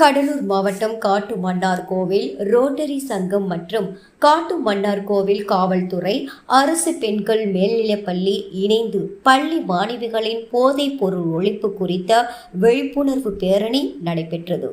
கடலூர் மாவட்டம் காட்டு மன்னார் கோவில் ரோட்டரி சங்கம் மற்றும் காட்டு மன்னார் கோவில் காவல்துறை அரசு பெண்கள் மேல்நிலைப்பள்ளி இணைந்து பள்ளி மாணவிகளின் போதைப் பொருள் ஒழிப்பு குறித்த விழிப்புணர்வு பேரணி நடைபெற்றது.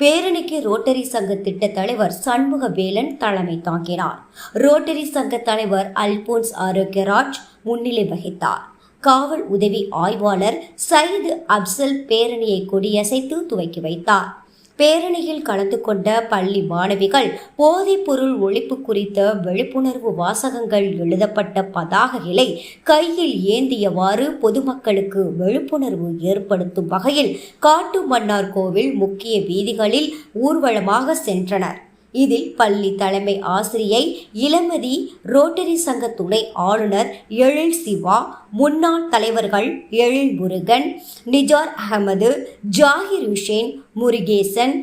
பேரணிக்கு ரோட்டரி சங்க திட்ட தலைவர் சண்முக வேலன் தலைமை தாங்கினார். ரோட்டரி சங்க தலைவர் அல்போன்ஸ் ஆரோக்கியராஜ் முன்னிலை வகித்தார். காவல் உதவி ஆய்வாளர் சயிது அப்சல் பேரணியை கொடியசைத்து துவக்கி வைத்தார். பேரணியில் கலந்து கொண்ட பள்ளி மாணவிகள் போதைப்பொருள் ஒழிப்பு குறித்த விழிப்புணர்வு வாசகங்கள் எழுதப்பட்ட பதாகைகளை கையில் ஏந்தியவாறு பொதுமக்களுக்கு விழிப்புணர்வு ஏற்படுத்தும் வகையில் காட்டு மன்னார் கோவில் முக்கிய வீதிகளில் ஊர்வலமாக சென்றனர். இதில் பள்ளி தலைமை ஆசிரியை இளமதி ரோட்டரி சங்க துணை ஆளுநர் எழில் சிவா முன்னாள் தலைவர்கள் எழில் முருகன் நிஜார் அகமது ஜாகிர் ஹுசேன் முருகேசன்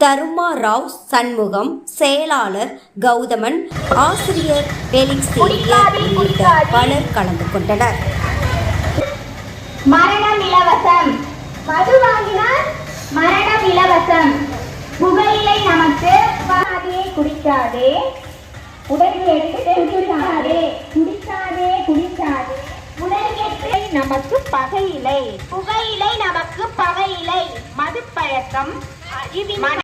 தருமா ராவ் சண்முகம் செயலாளர் கௌதமன் ஆசிரியர் பெலிக்ஸ் சேவியர் உள்ளிட்ட பலர் கலந்து கொண்டனர். மரணம் இலவசம். மது வாங்கினால் மரணம் இலவசம் புகையிலை நமக்கு பாதியை குடிக்காதே. உடல் கெட்டு குடிக்காதே. குடிக்காதே குடிக்காதே. உடல் கெட்டு நமக்கு பகையிலை. புகையிலை நமக்கு பகையிலை. மது பழக்கம்